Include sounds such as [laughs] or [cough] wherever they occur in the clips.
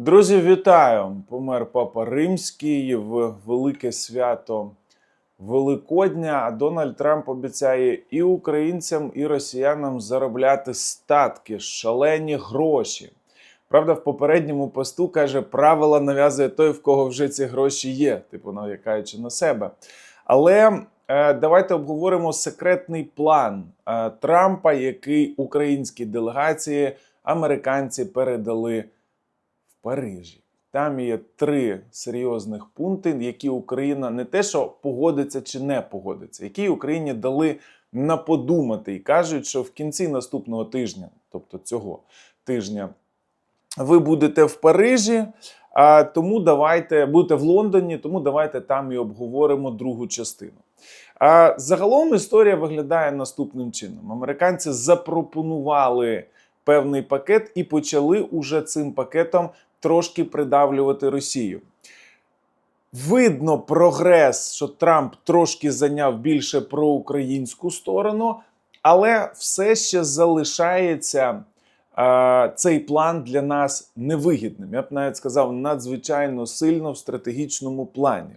Друзі, вітаю! Помер Папа Римський в велике свято Великодня. А Дональд Трамп обіцяє і українцям, і росіянам заробляти статки, шалені гроші. Правда, в попередньому посту каже, правила нав'язує той, в кого вже ці гроші є, типу нав'якаючи на себе. Але е, давайте обговоримо секретний план е, Трампа, який українській делегації американці передали Парижі. Там є три серйозних пункти, які Україна не те, що погодиться чи не погодиться, які Україні дали на подумати і кажуть, що в кінці наступного тижня, тобто цього тижня, ви будете в Парижі. А тому давайте будете в Лондоні, тому давайте там і обговоримо другу частину. А загалом історія виглядає наступним чином: американці запропонували певний пакет і почали уже цим пакетом трошки придавлювати Росію. Видно прогрес, що Трамп трошки зайняв більше проукраїнську сторону, але все ще залишається е, цей план для нас невигідним. Я б навіть сказав, надзвичайно сильно в стратегічному плані.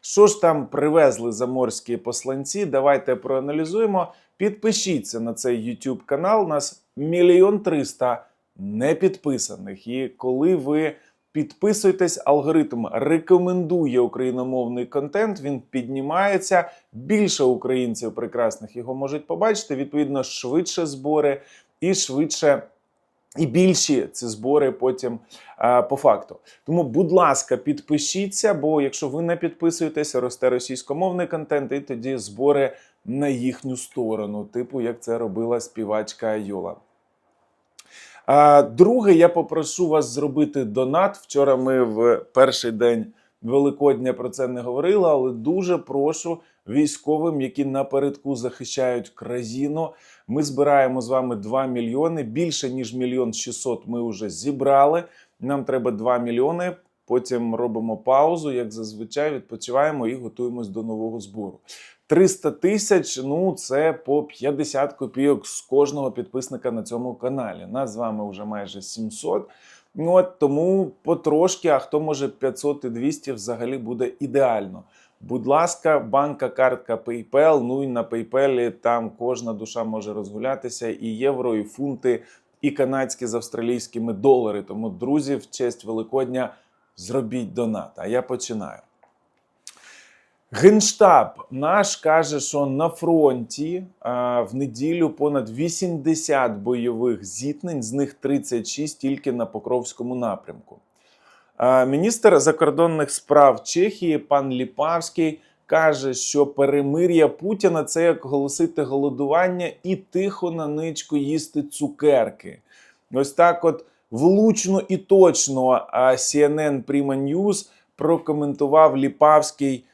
Що ж там привезли заморські посланці? Давайте проаналізуємо. Підпишіться на цей YouTube канал. У нас мільйон триста непідписаних. І коли ви підписуєтесь, алгоритм рекомендує україномовний контент. Він піднімається. Більше українців прекрасних його можуть побачити. Відповідно, швидше збори і швидше. І більші ці збори потім а, по факту. Тому, будь ласка, підпишіться, бо якщо ви не підписуєтеся, росте російськомовний контент, і тоді збори на їхню сторону, типу як це робила співачка Айола. А, друге, я попрошу вас зробити донат. Вчора ми в перший день Великодня про це не говорили, але дуже прошу військовим, які напередку захищають країну. Ми збираємо з вами 2 мільйони. Більше ніж мільйон 600 ми вже зібрали. Нам треба 2 мільйони. Потім робимо паузу, як зазвичай, відпочиваємо і готуємось до нового збору. 300 тисяч ну це по 50 копійок з кожного підписника на цьому каналі. Нас з вами вже майже 700. Ну, от тому потрошки, а хто може 500 і 200, взагалі буде ідеально. Будь ласка, банка, картка PayPal. Ну і на PayPal там кожна душа може розгулятися, і євро, і фунти, і канадські з австралійськими долари. Тому, друзі, в честь Великодня зробіть донат. А я починаю. Генштаб наш каже, що на фронті в неділю понад 80 бойових зіткнень, з них 36 тільки на Покровському напрямку. Міністр закордонних справ Чехії пан Ліпавський каже, що перемир'я Путіна це як оголосити голодування і тихо на ничку їсти цукерки. Ось так, от влучно і точно CNN Prima News прокоментував Ліпавський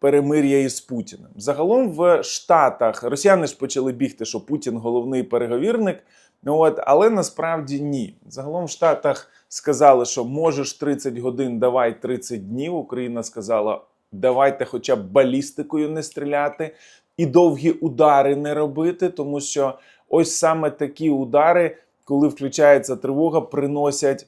перемир'я із Путіним. Загалом в Штатах росіяни ж почали бігти, що Путін головний переговірник. От, але насправді ні. Загалом в Штатах сказали, що можеш 30 годин, давай 30 днів. Україна сказала, давайте хоча б балістикою не стріляти і довгі удари не робити, тому що ось саме такі удари, коли включається тривога, приносять.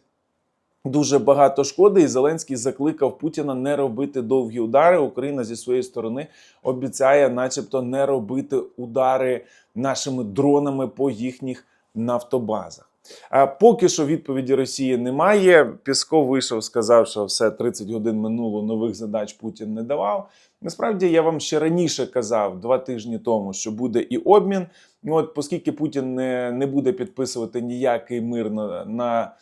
Дуже багато шкоди, і Зеленський закликав Путіна не робити довгі удари. Україна зі своєї сторони обіцяє, начебто, не робити удари нашими дронами по їхніх нафтобазах. А поки що відповіді Росії немає. Пісков вийшов, сказав, що все 30 годин минуло, нових задач Путін не давав. Насправді я вам ще раніше казав два тижні тому, що буде і обмін. Ну, От, оскільки Путін не, не буде підписувати ніякий мир на. на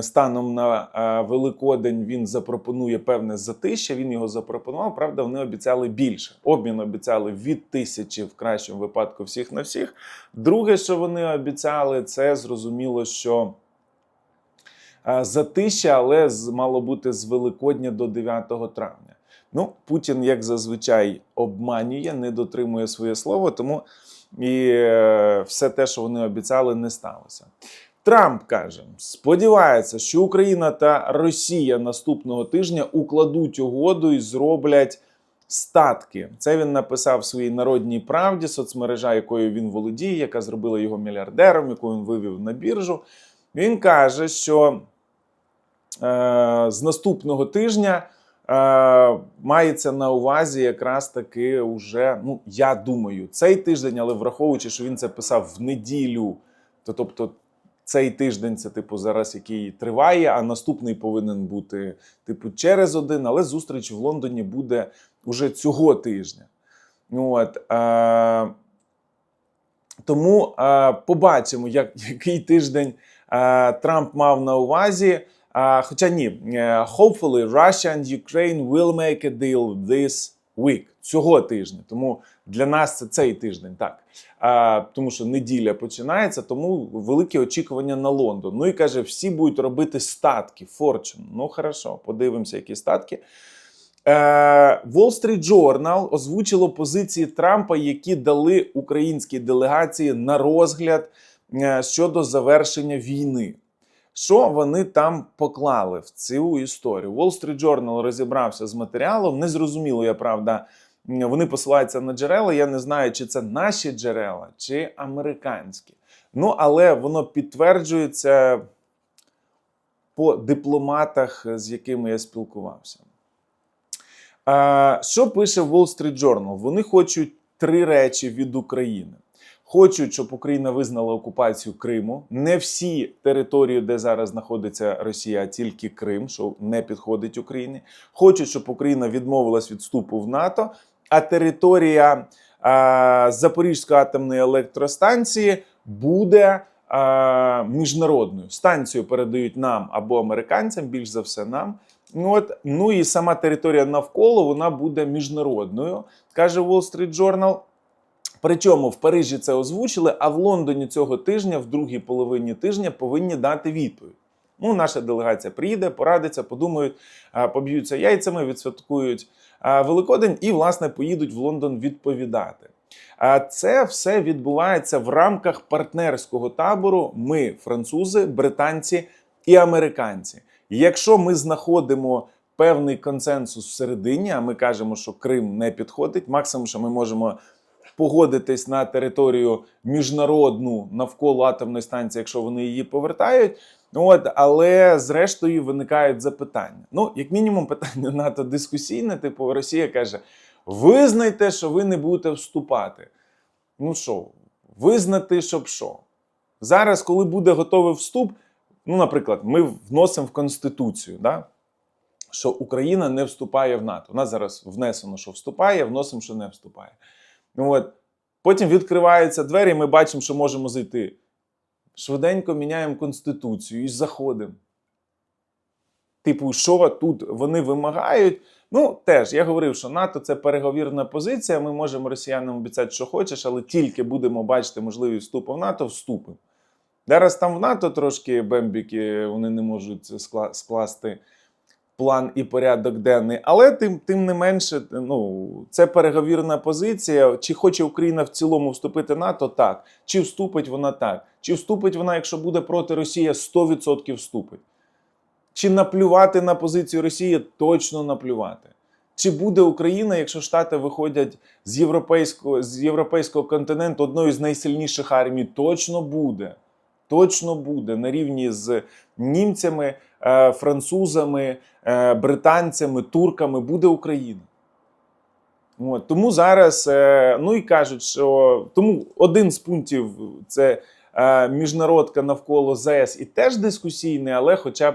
Станом на Великодень він запропонує певне затища. Він його запропонував. Правда, вони обіцяли більше. Обмін обіцяли від тисячі в кращому випадку всіх на всіх. Друге, що вони обіцяли, це зрозуміло, що а, затища, але мало бути з Великодня до 9 травня. Ну, Путін, як зазвичай, обманює, не дотримує своє слово, тому і е, все те, що вони обіцяли, не сталося. Трамп каже, сподівається, що Україна та Росія наступного тижня укладуть угоду і зроблять статки. Це він написав в своїй народній правді, соцмережа, якою він володіє, яка зробила його мільярдером, яку він вивів на біржу. Він каже, що з наступного тижня е, мається на увазі якраз таки уже, ну я думаю, цей тиждень, але враховуючи, що він це писав в неділю, то тобто цей тиждень це типу зараз, який триває, а наступний повинен бути типу через один, але зустріч в Лондоні буде уже цього тижня. Ну, От, е, тому е, побачимо, як, [laughs] який тиждень е, Трамп мав на увазі. Е, хоча ні, е, hopefully Russia and Ukraine will make a deal this week, цього тижня. Тому для нас це цей тиждень, так. Е, тому що неділя починається, тому великі очікування на Лондон. Ну і каже, всі будуть робити статки, fortune. Ну хорошо, подивимося, які статки. Е, Wall Street Journal озвучило позиції Трампа, які дали українській делегації на розгляд е, щодо завершення війни. Що вони там поклали в цю історію? Wall Street Journal розібрався з матеріалом. Незрозуміло, я правда. Вони посилаються на джерела. Я не знаю, чи це наші джерела, чи американські. Ну, але воно підтверджується по дипломатах, з якими я спілкувався. Що пише Wall Street Journal? Вони хочуть три речі від України. Хочуть, щоб Україна визнала окупацію Криму. Не всі території, де зараз знаходиться Росія, а тільки Крим, що не підходить Україні. Хочуть, щоб Україна відмовилась від вступу в НАТО, а територія а, Запорізької атомної електростанції буде міжнародною. Станцію передають нам або американцям, більш за все нам. Ну, от, ну і сама територія навколо вона буде міжнародною, каже Wall Street Journal. Причому в Парижі це озвучили, а в Лондоні цього тижня, в другій половині тижня, повинні дати відповідь. Ну, наша делегація приїде, порадиться, подумають, поб'ються яйцями, відсвяткують Великодень і, власне, поїдуть в Лондон відповідати. А це все відбувається в рамках партнерського табору. Ми, французи, британці і американці. Якщо ми знаходимо певний консенсус всередині, а ми кажемо, що Крим не підходить, максимум, що ми можемо погодитись на територію міжнародну навколо атомної станції, якщо вони її повертають. От, але зрештою виникають запитання. Ну, як мінімум, питання [laughs] НАТО дискусійне, типу, Росія каже: визнайте, що ви не будете вступати. Ну що, визнати, щоб що? Зараз, коли буде готовий вступ, ну, наприклад, ми вносимо в Конституцію, да? що Україна не вступає в НАТО. У нас зараз внесено, що вступає, вносимо, що не вступає. Ну, от. Потім відкриваються двері, і ми бачимо, що можемо зайти. Швиденько міняємо Конституцію і заходимо. Типу, що тут вони вимагають? Ну, теж я говорив, що НАТО це переговірна позиція. Ми можемо росіянам обіцяти, що хочеш, але тільки будемо бачити можливість вступу в НАТО, вступимо. Зараз там в НАТО трошки бембіки, вони не можуть скла- скласти план і порядок денний, але тим, тим не менше, ну, це переговірна позиція. Чи хоче Україна в цілому вступити в НАТО? Так. Чи вступить вона так? Чи вступить вона, якщо буде проти Росії, 100% вступить. Чи наплювати на позицію Росії? Точно наплювати. Чи буде Україна, якщо Штати виходять з європейського, з європейського континенту одною з найсильніших армій? Точно буде. Точно буде на рівні з німцями, е, французами, британцями, турками буде Україна. От, тому зараз, е, ну і кажуть, що тому один з пунктів це е, міжнародка навколо ЗС і теж дискусійний, але хоча б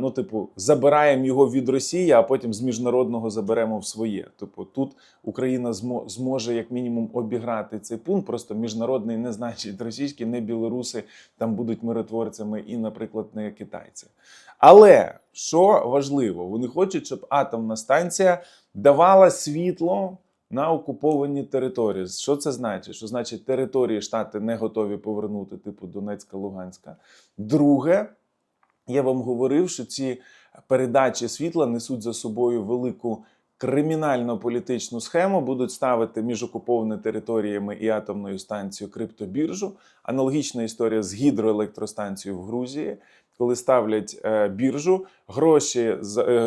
ну, типу, забираємо його від Росії, а потім з міжнародного заберемо в своє. Типу, тут Україна зможе як мінімум обіграти цей пункт. Просто міжнародний не значить російські, не білоруси там будуть миротворцями і, наприклад, не китайці. Але що важливо, вони хочуть, щоб атомна станція давала світло на окуповані території. Що це значить? Що значить території штати не готові повернути, типу Донецька, Луганська. Друге, я вам говорив, що ці передачі світла несуть за собою велику кримінально-політичну схему, будуть ставити між окупованими територіями і атомною станцією криптобіржу. Аналогічна історія з гідроелектростанцією в Грузії. Коли ставлять е, біржу, гроші е,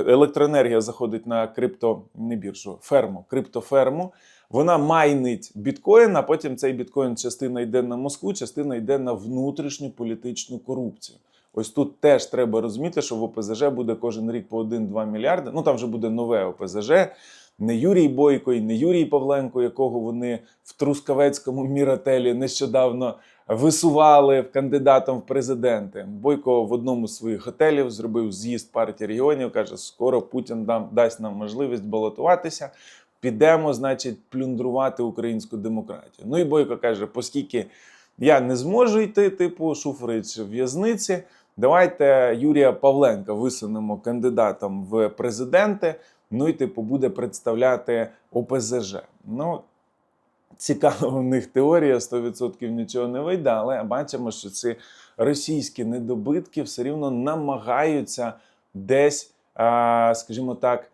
електроенергія заходить на крипто, не біржу, ферму, криптоферму. Вона майнить біткоін, а потім цей біткоін частина йде на Москву, частина йде на внутрішню політичну корупцію. Ось тут теж треба розуміти, що в ОПЗЖ буде кожен рік по 1-2 мільярди. Ну там вже буде нове ОПЗЖ. Не Юрій Бойко і не Юрій Павленко, якого вони в Трускавецькому міротелі нещодавно висували кандидатом в президенти. Бойко в одному з своїх готелів зробив з'їзд партії регіонів. каже: скоро Путін дам дасть нам можливість балотуватися. Підемо, значить, плюндрувати українську демократію. Ну і Бойко каже: оскільки я не зможу йти, типу Шуфрич в в'язниці. Давайте Юрія Павленка висунемо кандидатом в президенти. Ну і типу буде представляти ОПЗЖ. Ну, цікава у них теорія, 100% нічого не вийде, але бачимо, що ці російські недобитки все рівно намагаються десь, скажімо так,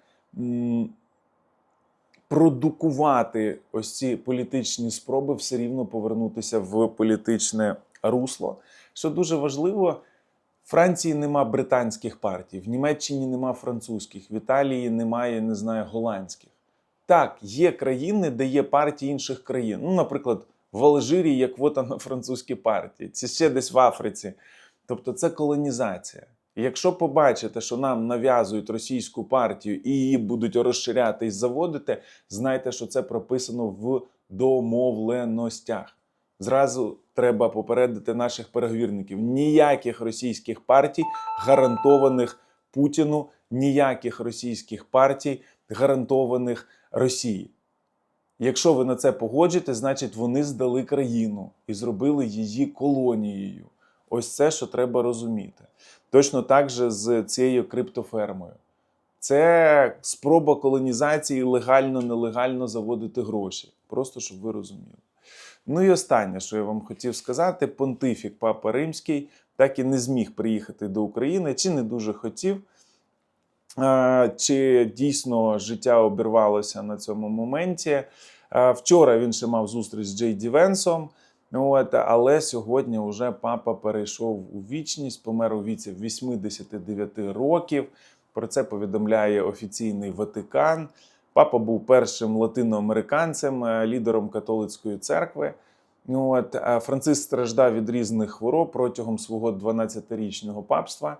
продукувати ось ці політичні спроби все рівно повернутися в політичне русло. Що дуже важливо, в Франції нема британських партій, в Німеччині нема французьких, в Італії немає, не знаю, голландських. Так, є країни, де є партії інших країн. Ну, наприклад, в Алжирі є квота на французькі партії, це ще десь в Африці. Тобто це колонізація. І якщо побачите, що нам нав'язують російську партію і її будуть розширяти і заводити, знайте, що це прописано в домовленостях. Зразу треба попередити наших переговірників: ніяких російських партій, гарантованих Путіну, ніяких російських партій, гарантованих Росії. Якщо ви на це погоджуєте, значить вони здали країну і зробили її колонією. Ось це, що треба розуміти. Точно так же з цією криптофермою. Це спроба колонізації легально-нелегально заводити гроші. Просто щоб ви розуміли. Ну і останнє, що я вам хотів сказати: понтифік Папа Римський так і не зміг приїхати до України, чи не дуже хотів. Е, Чи дійсно життя обірвалося на цьому моменті? Е, Вчора він ще мав зустріч з Джей Ді Венсом. От, але сьогодні вже папа перейшов у вічність, помер у віці 89 років. Про це повідомляє офіційний Ватикан. Папа був першим латиноамериканцем, е, лідером католицької церкви. От, Франциск страждав від різних хвороб протягом свого 12-річного папства.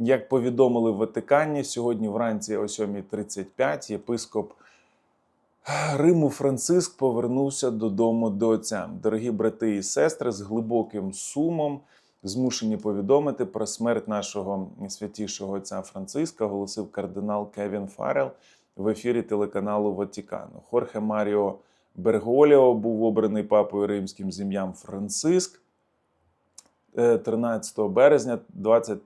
Як повідомили в Ватикані, сьогодні вранці о 7.35 єпископ Риму Франциск повернувся додому до отця. Дорогі брати і сестри, з глибоким сумом змушені повідомити про смерть нашого святішого отця Франциска, оголосив кардинал Кевін Фарел в ефірі телеканалу Ватикану. Хорхе Маріо Берголіо був обраний папою римським з ім'ям Франциск е, 13 березня 20 е,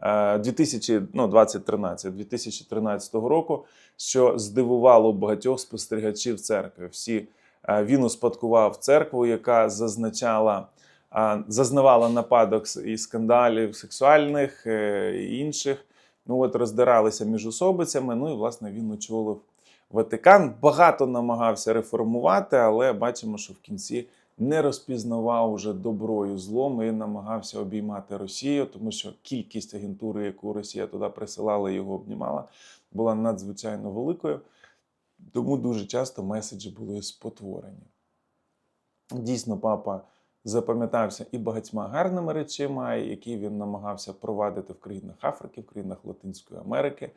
2000, ну, 2013, 2013 року, що здивувало багатьох спостерігачів церкви. Всі е, він успадкував церкву, яка зазначала, е, зазнавала нападок і скандалів сексуальних е, і інших. Ну от роздиралися між особицями. Ну і власне він очолив Ватикан. Багато намагався реформувати, але бачимо, що в кінці не розпізнавав уже добро і злом і намагався обіймати Росію, тому що кількість агентури, яку Росія туди присилала його обнімала, була надзвичайно великою. Тому дуже часто меседжі були спотворені. Дійсно, папа запам'ятався і багатьма гарними речима, які він намагався провадити в країнах Африки, в країнах Латинської Америки.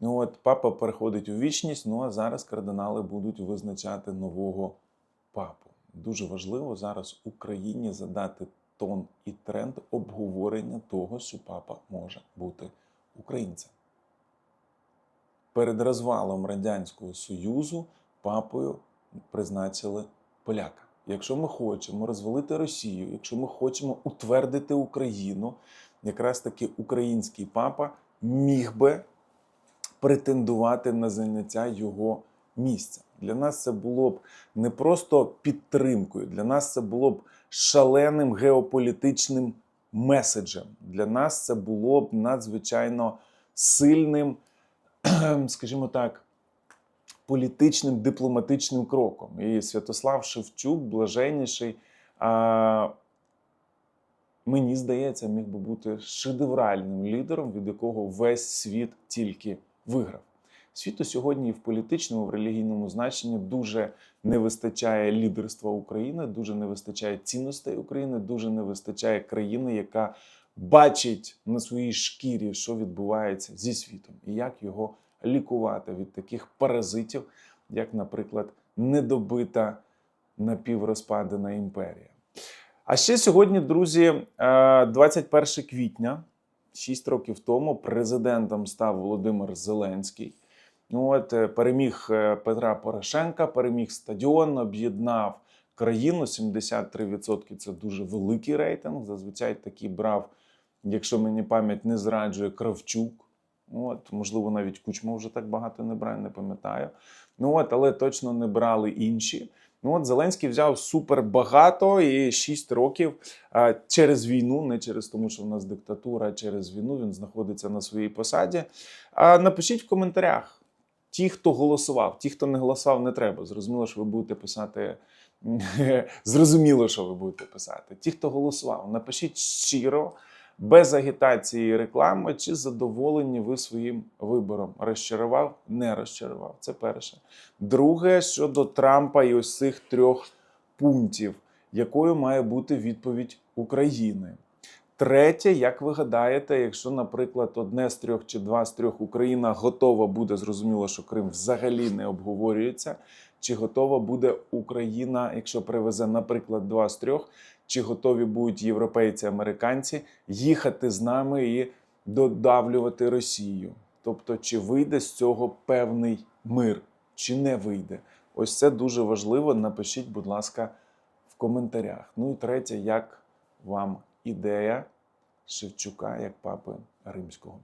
Ну от папа переходить у вічність. Ну а зараз кардинали будуть визначати нового папу. Дуже важливо зараз Україні задати тон і тренд обговорення того, що папа може бути українцем. Перед розвалом Радянського Союзу папою призначили поляка. Якщо ми хочемо розвалити Росію, якщо ми хочемо утвердити Україну, якраз таки український папа міг би претендувати на заняття його місця. Для нас це було б не просто підтримкою, для нас це було б шаленим геополітичним меседжем. Для нас це було б надзвичайно сильним, скажімо так, політичним дипломатичним кроком. І Святослав Шевчук, блаженніший, а, мені здається, міг би бути шедевральним лідером, від якого весь світ тільки виграв. Світу сьогодні в політичному, в релігійному значенні дуже не вистачає лідерства України, дуже не вистачає цінностей України, дуже не вистачає країни, яка бачить на своїй шкірі, що відбувається зі світом, і як його лікувати від таких паразитів, як, наприклад, недобита напіврозпадена імперія. А ще сьогодні, друзі, е, 21 квітня, 6 років тому, президентом став Володимир Зеленський. Ну, от е, переміг е, Петра Порошенка, переміг стадіон, об'єднав країну. 73% це дуже великий рейтинг. Зазвичай такий брав, якщо мені пам'ять не зраджує, Кравчук. От, можливо, навіть Кучма вже так багато не брав, не пам'ятаю. Ну от, але точно не брали інші. Ну от Зеленський взяв супер багато і 6 років а, через війну, не через тому, що в нас диктатура, а через війну він знаходиться на своїй посаді. А напишіть в коментарях. Ті, хто голосував, ті, хто не голосував, не треба. Зрозуміло, що ви будете писати. [laughs] Зрозуміло, що ви будете писати. Ті, хто голосував, напишіть щиро, без агітації і реклами, чи задоволені ви своїм вибором. Розчарував, не розчарував. Це перше. Друге, щодо Трампа і ось цих трьох пунктів, якою має бути відповідь України. Третє, як ви гадаєте, якщо, наприклад, одне з трьох чи два з трьох Україна готова буде, зрозуміло, що Крим взагалі не обговорюється. Чи готова буде Україна, якщо привезе, наприклад, два з трьох, чи готові будуть європейці, американці їхати з нами і додавлювати Росію? Тобто, чи вийде з цього певний мир, чи не вийде? Ось це дуже важливо. Напишіть, будь ласка, в коментарях. Ну і третє, як вам ідея Шевчука як папи римського?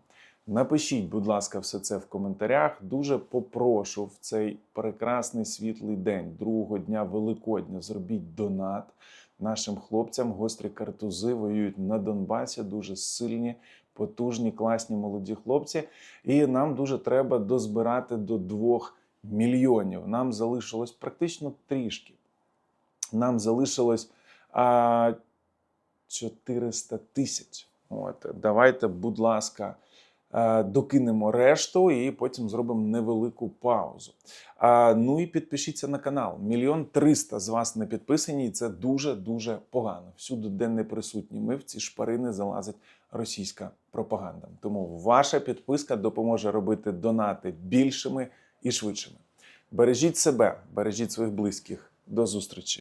Напишіть, будь ласка, все це в коментарях. Дуже попрошу в цей прекрасний світлий день, другого дня Великодня, зробіть донат нашим хлопцям. Гострі картузи воюють на Донбасі. Дуже сильні, потужні, класні молоді хлопці. І нам дуже треба дозбирати до двох мільйонів. Нам залишилось практично трішки. Нам залишилось а, 400 тисяч. От, давайте, будь ласка, е, докинемо решту і потім зробимо невелику паузу. А, ну і підпишіться на канал. Мільйон триста з вас не підписані, і це дуже дуже погано. Всюди, де не присутні ми в ці шпарини залазить російська пропаганда. Тому ваша підписка допоможе робити донати більшими і швидшими. Бережіть себе, бережіть своїх близьких. До зустрічі!